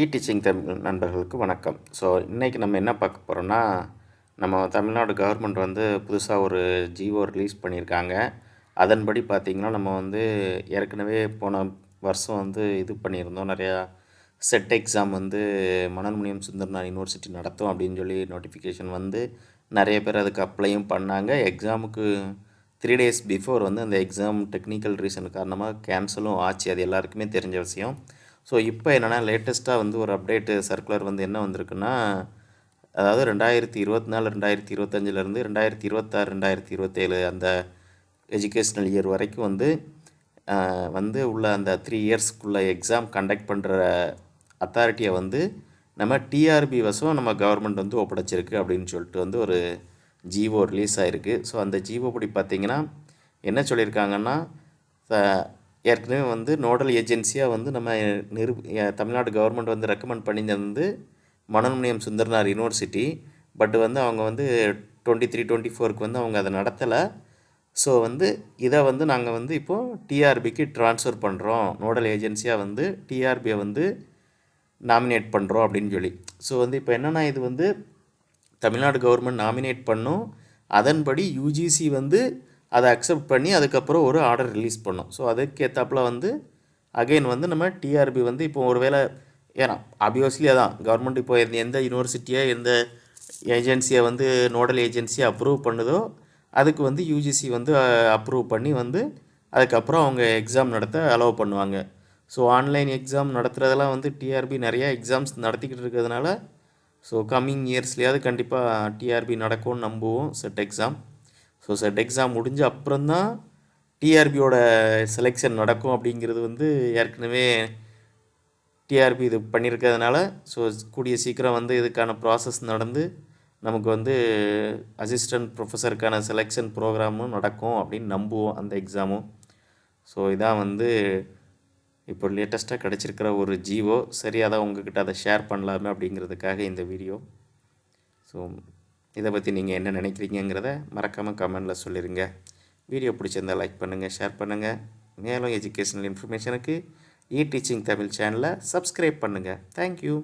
இ teaching Tamil நண்பர்களுக்கு வணக்கம். So இன்றைக்கி நம்ம என்ன பார்க்க போகிறோன்னா நம்ம தமிழ்நாடு கவர்மெண்ட் வந்து புதுசாக ஒரு ஜிஓ ரிலீஸ் பண்ணியிருக்காங்க. அதன்படி பார்த்திங்கன்னா நம்ம வந்து ஏற்கனவே போன வருஷம் வந்து இது பண்ணியிருந்தோம். நிறையா செட் எக்ஸாம் வந்து மனோன்மணியம் சுந்தரனார் யூனிவர்சிட்டி நடத்தும் அப்படின்னு சொல்லி நோட்டிஃபிகேஷன் வந்து நிறைய பேர் அதுக்கு அப்ளையும் பண்ணாங்க. எக்ஸாமுக்கு த்ரீ டேஸ் பிஃபோர் வந்து அந்த எக்ஸாம் டெக்னிக்கல் ரீசன் காரணமாக கேன்சலும் ஆச்சு. அது எல்லாருக்குமே தெரிஞ்ச விஷயம். ஸோ இப்போ என்னென்னா லேட்டஸ்ட்டாக வந்து ஒரு அப்டேட்டு சர்க்குலர் வந்து என்ன வந்திருக்குன்னா அதாவது ரெண்டாயிரத்தி இருபத்தி நாலு ரெண்டாயிரத்தி இருபத்தஞ்சிலேருந்து ரெண்டாயிரத்தி இருபத்தாறு ரெண்டாயிரத்தி இருபத்தேழு அந்த எஜுகேஷ்னல் இயர் வரைக்கும் வந்து வந்து உள்ள அந்த த்ரீ இயர்ஸ்க்குள்ளே எக்ஸாம் கண்டக்ட் பண்ணுற அத்தாரிட்டியை வந்து நம்ம டிஆர்பி வசம் நம்ம கவர்மெண்ட் வந்து ஒப்படைச்சிருக்கு அப்படின்னு சொல்லிட்டு வந்து ஒரு ஜிஓ ரிலீஸ் ஆகிருக்கு ஸோ அந்த ஜிஓ படி பார்த்திங்கன்னா என்ன சொல்லியிருக்காங்கன்னா ஏற்கனவே வந்து நோடல் ஏஜென்சியாக வந்து நம்ம நிரு தமிழ்நாடு கவர்மெண்ட் வந்து ரெக்கமெண்ட் பண்ணியிருந்தது வந்து மனோன்மணியம் சுந்தரனார் யூனிவர்சிட்டி. பட் வந்து அவங்க வந்து டுவெண்ட்டி த்ரீ டுவெண்ட்டி ஃபோருக்கு வந்து அவங்க அதை நடத்தலை. ஸோ வந்து இதை வந்து நாங்கள் வந்து இப்போது டிஆர்பிக்கு ட்ரான்ஸ்ஃபர் பண்ணுறோம் நோடல் ஏஜென்சியாக வந்து டிஆர்பியை வந்து நாமினேட் பண்ணுறோம் அப்படின்னு சொல்லி. ஸோ வந்து இப்போ என்னென்னா இது வந்து தமிழ்நாடு கவர்மெண்ட் நாமினேட் பண்ணும். அதன்படி யூஜிசி வந்து அதை அக்செப்ட் பண்ணி அதுக்கப்புறம் ஒரு ஆர்டர் ரிலீஸ் பண்ணும். ஸோ அதுக்கேற்றாப்புல வந்து அகைன் வந்து நம்ம டிஆர்பி வந்து இப்போ ஒருவேளை ஏன்னா ஆப்வியஸ்லி அதான் கவர்மெண்ட் இப்போ எந்த யூனிவர்சிட்டியை எந்த ஏஜென்சியை வந்து நோடல் ஏஜென்சியை அப்ரூவ் பண்ணுதோ அதுக்கு வந்து யூஜிசி வந்து அப்ரூவ் பண்ணி வந்து அதுக்கப்புறம் அவங்க எக்ஸாம் நடத்த அலோவ் பண்ணுவாங்க. ஸோ ஆன்லைன் எக்ஸாம் நடத்துகிறதெல்லாம் வந்து டிஆர்பி நிறையா எக்ஸாம்ஸ் நடத்திக்கிட்டு இருக்கிறதுனால ஸோ கம்மிங் இயர்ஸ்லேயாவது கண்டிப்பாக டிஆர்பி நடக்கும்னு நம்புவோம் SET exam so SET exam முடிஞ்ச அப்புறம்தான் டிஆர்பியோட செலெக்ஷன் நடக்கும் அப்படிங்கிறது வந்து ஏற்கனவே டிஆர்பி இது பண்ணியிருக்கிறதுனால ஸோ கூடிய சீக்கிரம் வந்து இதுக்கான ப்ராசஸ் நடந்து நமக்கு வந்து அசிஸ்டன்ட் ப்ரொஃபஸருக்கான செலெக்ஷன் ப்ரோக்ராமும் நடக்கும் அப்படின்னு நம்புவோம் அந்த எக்ஸாமும் ஸோ இதான் வந்து இப்போ லேட்டஸ்ட்டாக கிடச்சிருக்கிற ஒரு ஜீவோ சரி அதான் உங்ககிட்ட அதை ஷேர் பண்ணலாமே அப்படிங்கிறதுக்காக இந்த வீடியோ ஸோ இதை பற்றி நீங்கள் என்ன நினைக்கிறீங்கிறத மறக்காமல் கமெண்டில் சொல்லிடுங்க வீடியோ பிடிச்சிருந்தால் லைக் பண்ணுங்கள் ஷேர் பண்ணுங்கள் மேலும் எஜுகேஷனல் இன்ஃபர்மேஷனுக்கு இ டீச்சிங் தமிழ் சேனலை சப்ஸ்கிரைப் பண்ணுங்கள் தேங்க்யூ